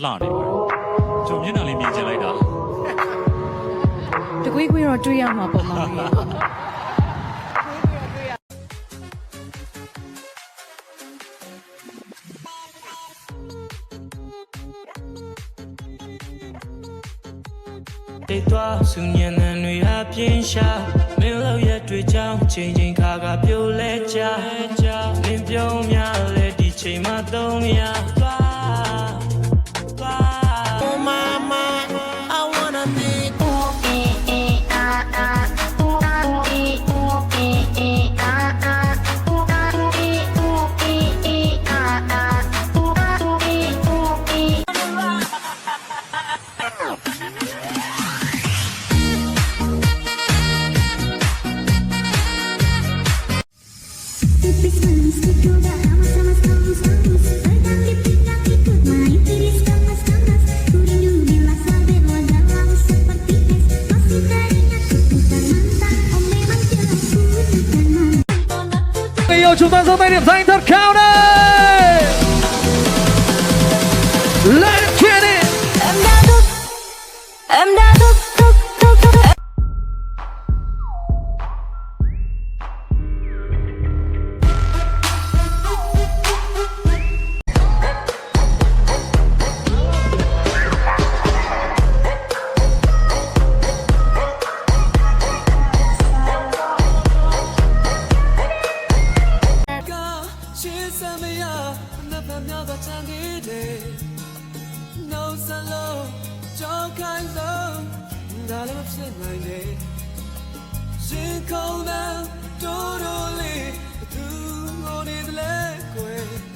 Là điều. ကျွန်တော်မျက်နှာလေးမြင်ချင်လိုက်တာတကွေးကွေးတော့တွေးရမှာပေါ့မောင်ကြီးတိတ်သွားဆူညံတဲ့တွေအပြင်းရှာမင်းလောက်ရက်တွေကြောင်းချိန်ချိန်ခါခါပြိုလဲကြမင်းပြုံးများလဲဒီချိန်မှသုံးရ chúng ta giơ tay điểm danh thật cao lên န်များကချမ်းသေးတယ်။နှုတ်ဆက်လို့ကြောက်ခိုင်းလို့